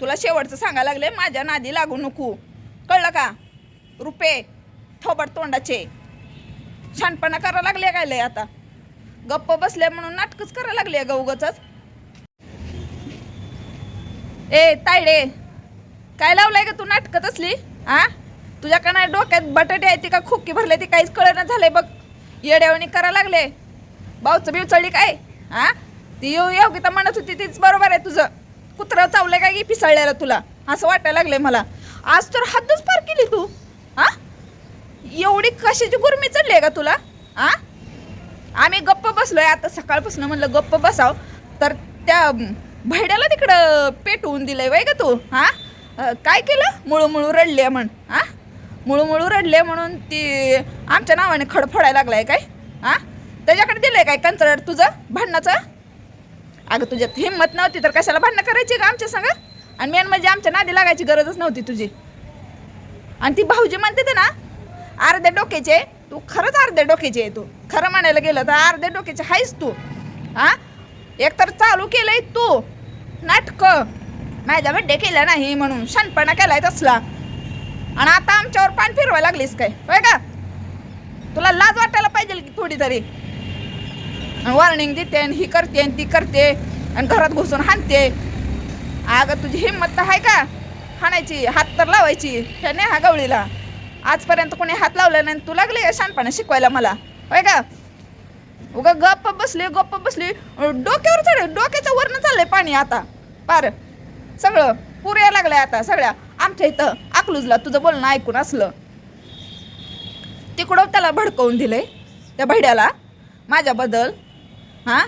तुला शेवटचं सांगायला लागले माझ्या नादी लागू नको. कळलं का? रुपे थोबड तोंडाचे. छानपणा करायला लागले काय लय आता? गप्प बसले म्हणून नाटकच करायला लागले ग उगच ए तायडे काय लावलंय का तू नाटकत असली आ? तुझ्याकडे डोक्यात बटाटे आहे ती का खोकी भरले ती काहीच कळणं झालंय बघ. येड्यावणी करायला लागले. भाऊचं बिवचळली काय? हा ती येऊ योगिता म्हणत होती तीच बरोबर आहे तुझं. कुत्रा चावलं काय की पिसळलेलं तुला? असं वाटायला लागलंय मला. आज तर हद्दच पार केली तू. हा एवढी कशाची गुरमी चढली आहे का तुला? हा आम्ही गप्प बसलोय. आता सकाळपासून म्हणलं गप्प बसाव. तर त्या भैड्याला तिकडं पेटवून दिलंय वय का तू. हा काय केलं? मुळू मुळू रडले म्हण. हा मुळू मुळू रडले म्हणून ती आमच्या नावाने खडफडायला लागलाय काय? हा त्याच्याकडे दिलंय काय कंचरड तुझं? भांडणाचं? अगं तुझ्यात हिंमत नव्हती तर कशाला भांडणं करायची का आमच्या संग? आणि मेन म्हणजे आमच्या नादी लागायची गरजच नव्हती तुझी. आणि ती भाऊजी म्हणते ते ना अर्ध्या डोक्याचे तू खरंच अर्ध्या डोक्याचे आहे तू. खरं म्हणायला गेलं तर अर्ध्या डोक्याचे आहेस तू. हा? एकतर चालू केलंय तू. नाटक. माझ्या बड्डे केला नाही म्हणून शानपणा केलाय तसला. आणि आता आमच्यावर पान फिरवायला लागलीस काय? होय का? तुला लाज वाटायला पाहिजे की थोडी तरी. वॉर्निंग देते आणि ही करते आणि ती करते आणि घरात घुसून हाणते. अगं तुझी हिंमत तर आहे का? हाणायची हात तर लावायची ह्या नेहा गवळीला. आजपर्यंत कोणी हात लावला नाही तू लागली का शानपणा शिकवायला मला. होय का? उगा गप्प बसली गप्प बसली. डोक्यावर चढ डोक्याच्या वरनं चाललंय पाणी आता. पार. सगळं. पुऱ्या लागलंय आता सगळ्या. आमच्या इथं अकलूजला तुझं बोलणं ऐकून असलं. तिकडं त्याला भडकवून दिलंय त्या भैड्याला. माझ्याबद्दल. हां?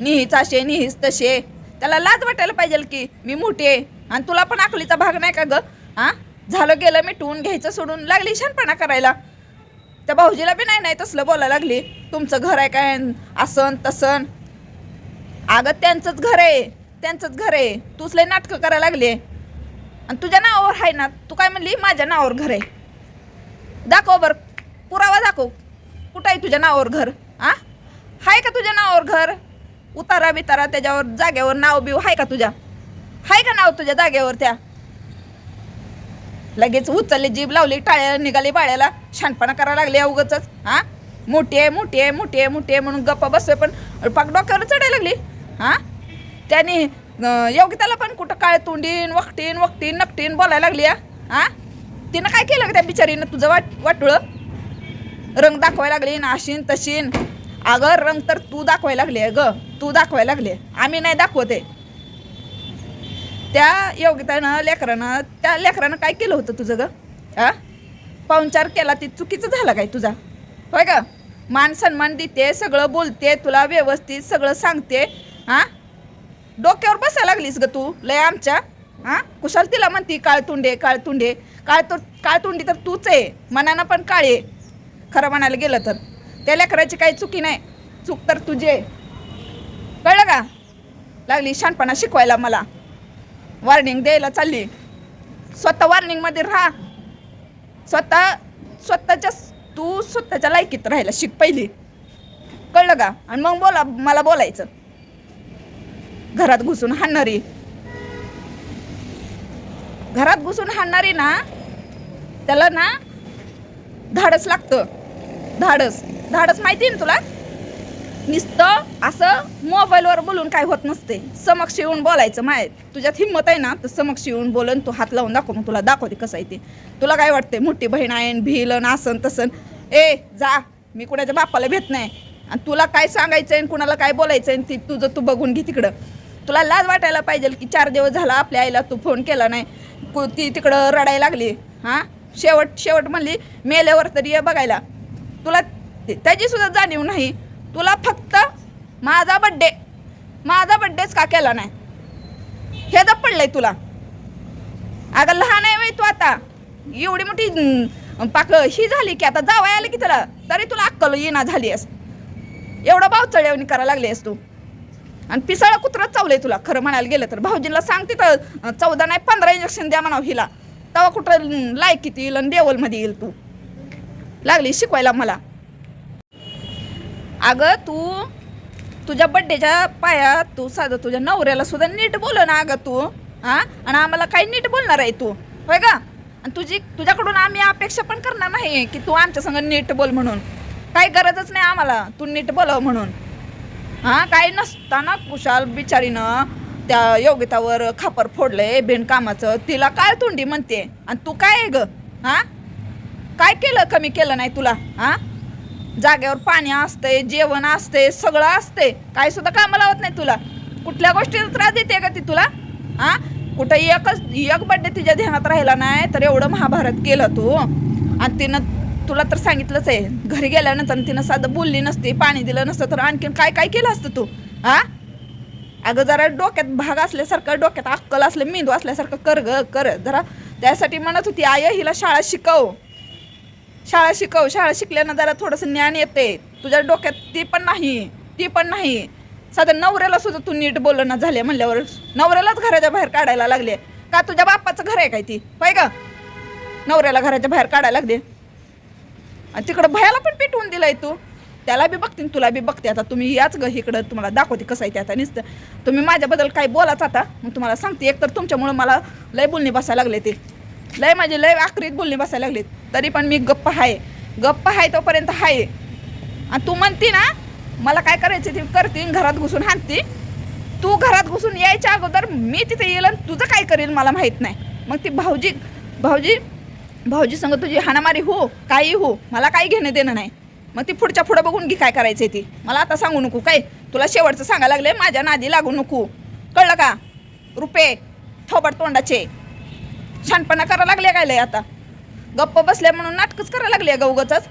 निहीच असे निहीच तसे त्याला लाज वाटायला पाहिजे की मी मोठी आहे. आणि तुला पण आखलीचा भाग नाही का ग? हां? झालं गेलं मिटवून घ्यायचं सोडून लागली शानपणा करायला. त्या भाऊजीला बी नाही नाही तसलं बोलायला लागली. तुमचं घर आहे काय? असन तसन अगं त्यांचंच घर आहे. त्यांचंच घर आहे. तूच लय नाटकं करायला लागली. आणि तुझ्या नावावर आहे ना तू काय म्हणली? माझ्या नावावर घर आहे. दाखव बरं. पुरावा दाखव. कुठं आहे तुझ्या नावावर घर? आ आहे का तुझ्या नावावर घर? उतारा बितारा त्याच्यावर जागेवर नाव बिव आहे का तुझ्या? आहे का नाव तुझ्या जागेवर त्या? लगेच उचलली जीभ लावली टाळ्या निघाली बाळ्याला. शानपणा करायला लागली अवगच हां? मोठी आहे मोठी आहे मोठी आहे मोठी आहे म्हणून गप्पा बसतोय पण पाक डोक्यावर चढायला लागली. हां? त्याने योगिताला पण कुठं काय तोंडीन वखटीन वखटीन नकटीन बोलायला लागली हां? तिनं काय केलं का त्या बिचारीनं तुझं वाट वाटुळं? रंग दाखवायला लागली ना अशीन तशीन. अगं रंग तर तू दाखवायला लागली आहे ग. तू दाखवायला लागली आम्ही नाही दाखवते. त्या योगितानं लेकरानं त्या लेकरानं काय केलं होतं तुझं ग? हा पाहुणचार केला ती चुकीचं झालं काय तुझा? होय का मान सन्मान देते सगळं बोलते तुला व्यवस्थित सगळं सांगते. हा डोक्यावर बसायला लागलीस ग तू लय आमच्या. हा कुशाल तिला म्हणती काळतुंडे काळतुंडे काळतु काळतुंडी तर तूच आहे. मनानं पण काळे आहे. खरं म्हणायला गेलं तर. त्या लेकराची काही चुकी नाही. चूक तर तुझे कळलं का? लागली शानपणा शिकवायला मला. वॉर्निंग द्यायला चालली. स्वतः वॉर्निंगमध्ये राहा. स्वतः स्वतःच्या तू स्वतःच्या लायकीत राहायला शिक पहिली. कळलं का? आणि मग बोला मला बोलायचं. घरात घुसून हाणणारी. घरात घुसून हाणणारी ना त्याला ना धाडस लागतं. धाडस. धाडस माहिती आहे ना तुला? नुसतं असं मोबाईलवर बोलून काय होत नसते. समक्ष येऊन बोलायचं माय. तुझ्यात हिंमत आहे ना तर समक्ष येऊन बोलन तू हात लावून दाखव मग तुला दाखवते कसं आहे ते. तुला काय वाटते मोठी बहीण आहे भिलन आसन तसन ए जा. मी कुणाच्या बापाला भेट नाही. आणि तुला काय सांगायचं आहे कुणाला काय बोलायचं आहे ती तुझं तू बघून घे तिकडं. तुला लाज वाटायला पाहिजे की चार दिवस झाला आपल्या आईला तू फोन केला नाही. ती तिकडं रडायला लागली. हां? शेवट शेवट म्हणली मेल्यावर तरी ये बघायला. तुला ते- त्याची सुद्धा जाणीव नाही. तुला फक्त माझा बड्डे माझा बड्डेच का केला नाही? हे जर पडलंय तुला. अगं लहान आहे तू आता. एवढी मोठी पाक ही झाली की आता जावं आलं की तुला. तरी तुला अक्कल येणा झाली आहेस. एवढं भाव चढवणी करायला लागली आहेस तू. आणि पिसाळा कुत्रच चावलंय तुला. खरं म्हणायला गेलं तर. भाऊजींना सांगते तर चौदा नाही पंधरा इंजेक्शन द्या म्हणावं हिला. तेव्हा कुठं लायकीत येईल आणि देवलमध्ये येईल तू. लागली शिकवायला मला. अगं तू तुझ्या बड्डेच्या पायात तू साधं तुझ्या नवऱ्याला सुद्धा नीट बोल ना अगं तू हां? आणि आम्हाला काही नीट बोलणार आहे तू होय का? आणि तुझी तुझ्याकडून आम्ही अपेक्षा पण करणार नाही की तू आमच्या संग नीट बोल म्हणून. काही गरजच नाही आम्हाला तू नीट बोलव म्हणून. हां? काही नसताना कुशाल बिचारीनं त्या योगितावर खापर फोडलंय बिनकामाचं तिला काय तोंडी म्हणते? आणि तू काय आहे ग? हां? काय केलं कमी केलं नाही तुला? हां? जागेवर पाणी असतंय जेवण असते सगळं असतंय. काही सुद्धा कामं लावत नाही तुला. कुठल्या गोष्टीचा त्रास देते का ती तुला? हा? कुठं एकच एक बड्डे तिच्या ध्यानात राहिला नाही तर एवढं महाभारत केलं तू. आणि तिनं तुला तर सांगितलंच आहे. घरी गेल्यानंतर तिनं साधं बोलली नसती पाणी दिलं नसतं तर आणखीन काय काय केलं असतं तू? हा? अगं जरा डोक्यात भाग असल्यासारखं डोक्यात अक्कल असलं मेंदू असल्यासारखं कर ग कर. जरा त्यासाठी म्हणत होती आय हिला शाळा शिकव. शाळा शिकव शाळा शिकल्यानं जरा थोडंसं ज्ञान येते. तुझ्या डोक्यात ती पण नाही ती पण नाही. साधं नवऱ्याला सुद्धा तू नीट बोलणं झाले म्हणल्यावर नवऱ्यालाच घराच्या बाहेर काढायला लागले. का तुझ्या बापाचं घर आहे काय ती? होय का नवऱ्याला घराच्या बाहेर काढायला लागले. आणि तिकडं भयाला पण पिटवून दिलंय तू. त्याला बी बघते तुला बी बघते. आता तुम्ही याच ग इकडं तुम्हाला दाखवते कसं आहे ते आता नुसतं. तुम्ही माझ्याबद्दल काही बोलाच आता. मग तुम्हाला सांगते एकतर तुमच्यामुळं मला लय बोलणी बसायला लागले ते. लय माझे लय आकरीत बोलणी बसायला लागले तरी पण मी गप्प आहे गप्प आहे तोपर्यंत आहे आणि तू म्हणती ना मला काय करायचं ती करते घरात घुसून हाणती. तू घरात घुसून यायच्या अगोदर मी तिथे येईल आणि तुझं काय करेल मला माहीत नाही. मग ती भाऊजी भाऊजी भाऊजी संग तुझी हाणामारी हो काही हो मला काही घेणं देणं नाही. मग ती पुढच्या पुढं बघून घे काय करायचं ती. मला आता सांगू नको काय. तुला शेवटचं सांगायला लागले माझ्या नादी लागू नको. कळलं का? रुपे थोबड तोंडाचे. छानपणा करायला लागले काय लय आता? गप्प बसल्या म्हणून नाटकच करायला लागले आहे उगाचच